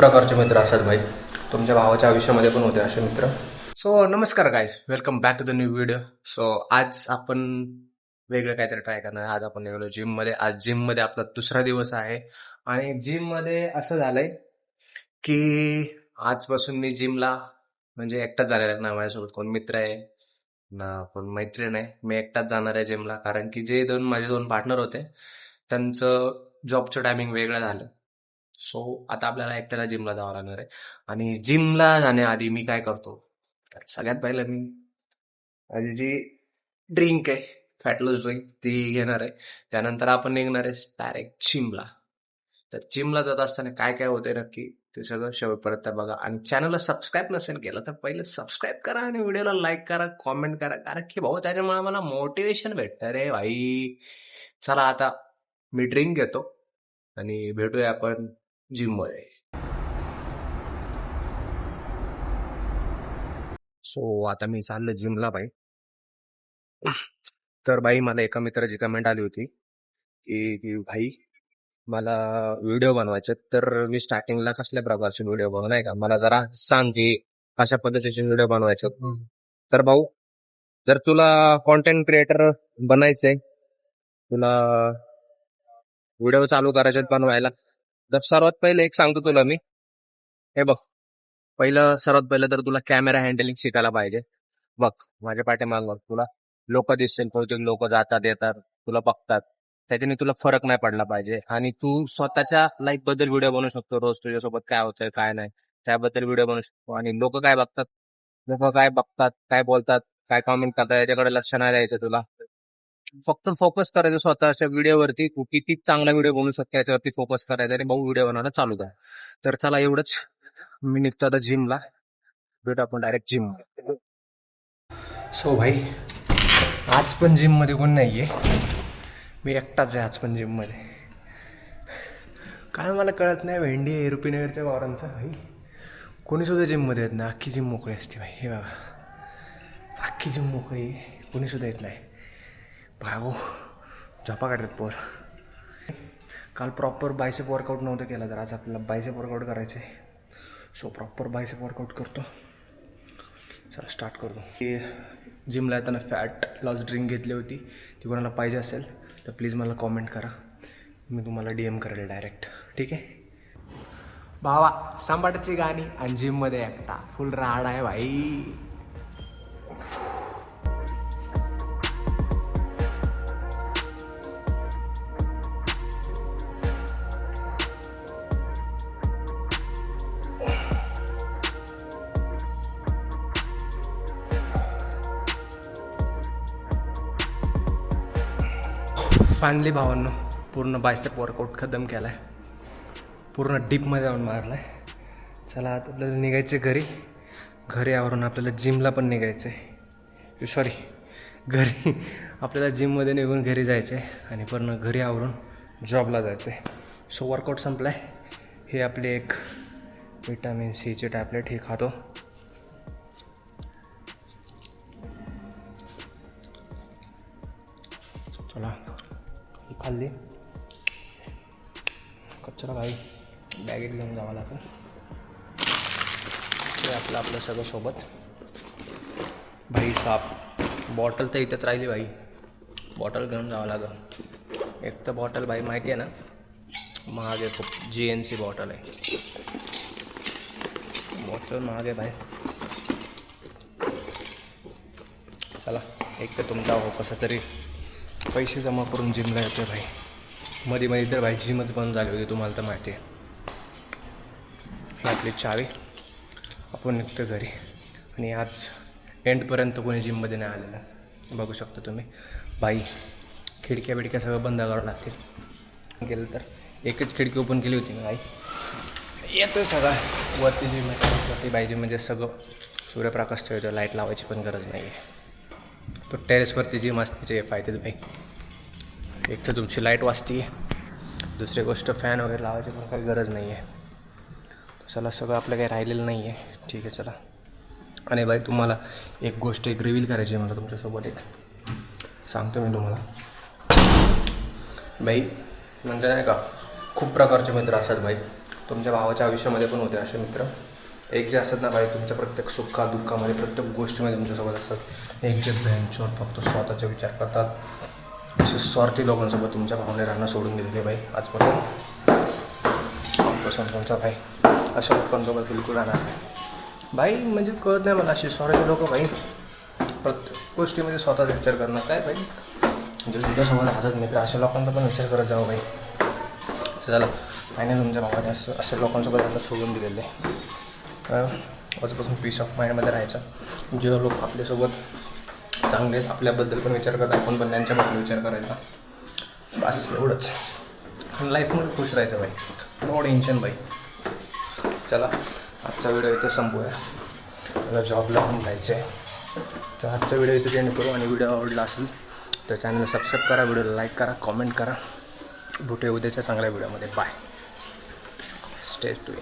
प्रकारचे मित्र असतात भाई. तुमच्या भावाच्या आयुष्यामध्ये पण होते असे मित्र. सो नमस्कार guys welcome back to the new video so आज आपण वेगळं काहीतरी ट्राय करणार आज आपण निघालो जिममध्ये आज जिममध्ये आपला दुसरा दिवस आहे. आणि जिममध्ये असं झालंय की आजपासून मी जिमला म्हणजे एकटाच जाणार आहे. ना माझ्यासोबत कोण मित्र आहे ना कोण मैत्रीण आहे. मी एकटाच जाणार आहे जिमला कारण की जे दोन माझे दोन पार्टनर होते त्यांचं जॉबचं टायमिंग वेगळं झालं. सो आता आपल्याला एकट्याला जिमला जावं लागणार आहे. आणि जिमला जाण्याआधी मी काय करतो? तर सगळ्यात पहिलं मी माझी जी ड्रिंक आहे फॅटलॉस ड्रिंक ती घेणार आहे. त्यानंतर आपण निघणार आहे डायरेक्ट जिमला तर जिमला जात असताना काय काय होते नक्की ते सगळं शेवटपर्यंत बघा. आणि चॅनलला सबस्क्राईब नसेल केलं तर पहिले सबस्क्राईब करा आणि व्हिडिओला लाईक करा कॉमेंट करा. कारण की भाऊ त्याच्यामुळे मला मोटिवेशन भेटतं रे भाई. चला आता मी ड्रिंक घेतो आणि भेटूया आपण जिममध्ये सो आता मी चाललो जिमला बाई. तर बाई मला एका मित्राची कमेंट आली होती की की भाई मला व्हिडिओ बनवायचे तर मी स्टार्टिंगला कसल्या प्रकारचे व्हिडिओ बनवू नाही का? मला जरा सांग की कशा पद्धतीचे व्हिडिओ बनवायचे तर भाऊ जर तुला कॉन्टेंट क्रिएटर बनायचंय तुला व्हिडिओ चालू करायचे बनवायला तर सर्वात पहिले एक सांगतो तुला मी. हे बघ. पहिलं सर्वात पहिलं तर तुला कॅमेरा हँडलिंग शिकायला पाहिजे. बघ माझ्या पाठीमाग बघ तुला. लोक दिसतील बहुतेक लोक जातात येतात तुला बघतात. त्याच्याने तुला फरक नाही पडला पाहिजे. आणि तू स्वतःच्या लाईफबद्दल व्हिडिओ बनवू शकतो. रोज तुझ्यासोबत काय होतंय काय नाही. त्याबद्दल व्हिडिओ बनवू शकतो. आणि लोक काय बघतात? लोक काय बघतात काय बोलतात काय कॉमेंट करतात याच्याकडे लक्ष नाही द्यायचं तुला. फक्त फोकस करायचं स्वतःच्या व्हिडिओवरती किती चांगला व्हिडिओ बनवू शकतो याच्यावरती फोकस करायचा आणि भाऊ व्हिडिओ बनवायला चालू द्या तर चला एवढंच. मी निघतो आता जिमला भेटू आपण डायरेक्ट जिम सो भाई आज पण जिममध्ये कोण नाहीये. मी एकटाच आहे आज पण जिममध्ये. काय मला कळत नाही भेंडी आहे रुपीनगरच्या वावरांचा भाई. कोणी सुद्धा जिममध्ये येत नाही. अख्खी जिम मोकळी असते भाई. हे बाबा अख्खी जिम मोकळी. आहे कोणी सुद्धा येत नाही. भाऊ झोपा हो. काढतात पोर. काल प्रॉपर बायसेप वर्कआउट नव्हतं केलं तर आज आपल्याला बायसेप वर्कआउट करायचं आहे सो प्रॉपर बायसेप वर्कआउट करतो. चला स्टार्ट करतो. की जिमला येताना फॅट लॉस ड्रिंक घेतली होती. ती कोणाला पाहिजे असेल तर प्लीज मला कॉमेंट करा. मी तुम्हाला डी एम करेल डायरेक्ट ठीक आहे? भावा सांबाटची गाणी आणि जिममध्ये एकटा. फुल राड आहे भाई. फायनली भावांनो पूर्ण बायसेप वर्कआउट खतम केला आहे पूर्ण डीपमध्ये जाऊन मारला आहे चला आता आपल्याला निघायचे घरी. घरी आवरून आपल्याला जिमला पण निघायचं आहे सॉरी घरी आपल्याला जिममध्ये निघून घरी जायचं आहे आणि पूर्ण घरी आवरून जॉबला जायचं आहे सो वर्कआउट संपला आहे हे आपले एक विटॅमिन सीचे टॅबलेट हे खातो. चला खाल्ली. कचरा भाई बॅगेत घेऊन जावं लागेल. ते आपलं आपलं सगळं सोबत. भाई साप. बॉटल तर इथंच राहिली भाई. बॉटल घेऊन जावं लागेल. एक तर बॉटल भाई माहिती आहे ना? महाग आहे खूप. जी एन सी बॉटल आहे. बॉटल महाग आहे भाई. चला एक तर तुमचा हो कसं तरी. पैसे जमा करून जिमला येतो भाई. मध्ये मध्ये तर भाई जिमच बंद झाली होती तुम्हाला तर माहिती आहे. आपली चावी. आपण निघतो घरी. आणि आज एंडपर्यंत कोणी जिममध्ये नाही आलेलं. बघू शकता तुम्ही. बाई खिडक्या बिडक्या सगळं बंद करावं लागतील. गेलं तर. एकच खिडकी ओपन केली होती मी आई येतो सगळा. वरती जिम वरती पाहिजे म्हणजे सगळं. सूर्यप्रकाश ठेवतो लाइट लावायची पण गरज नाही आहे तो टेरेसवरती जिम असण्याचे फायदे भाई एक तर तुमची लाइट वाचते दुसरी गोष्ट फॅन वगैरे लावायची पण काही गरज नाही आहे चला सगळं आपलं काही राहिलेलं नाही आहे ठीक आहे चला. आणि बाई तुम्हाला एक गोष्ट एक रिव्हील करायची आहे मला तुमच्यासोबत एक. सांगतो मी तुम्हाला. बाई म्हणजे नाही का खूप प्रकारचे मित्र असतात भाई तुमच्या भावाच्या आयुष्यामध्ये पण होते असे मित्र. एक जे असतात ना भाई तुमच्या प्रत्येक सुखा दुःखामध्ये प्रत्येक गोष्टीमध्ये तुमच्यासोबत असतात. एक जे बँचवर फक्त स्वतःचा विचार करतात. असे स्वार्थी लोकांसोबत तुमच्या भावने राहणं सोडून दिलेले बाई आजपासून. आजपासून तुमचा भाई अशा लोकांसोबत बिलकुल राहणार नाही. भाई म्हणजे कळत नाही मला असे स्वार्थी लोक भाई प्रत्येक गोष्टीमध्ये स्वतःचा विचार करणार काय भाई म्हणजे तुमच्यासोबत राहतात मित्र अशा लोकांचा पण विचार करत जाऊ भाई झालं फायनल तुमच्या भावाने असं अशा लोकांसोबत राहणं सोडून दिलेले. आहे आजपासून पीस ऑफ माइंडमध्ये राहायचं. जे लोक आपल्यासोबत चांगले आहेत, आपल्याबद्दल पण विचार करतात आपण पण त्यांच्याबद्दल विचार करायचा. बस एवढंच. लाईफमध्ये खुश राहायचं भाई. नो टेन्शन भाई. चला आजचा व्हिडिओ इथे संपूया. मला जॉबला पण जायचं आहे तर आजचा व्हिडिओ इथे एंड करू आणि व्हिडिओ आवडला असेल तर चॅनलला सबस्क्राईब करा व्हिडिओला लाईक करा कॉमेंट करा. भेटूया उद्याच्या चांगल्या व्हिडिओमध्ये बाय स्टे टू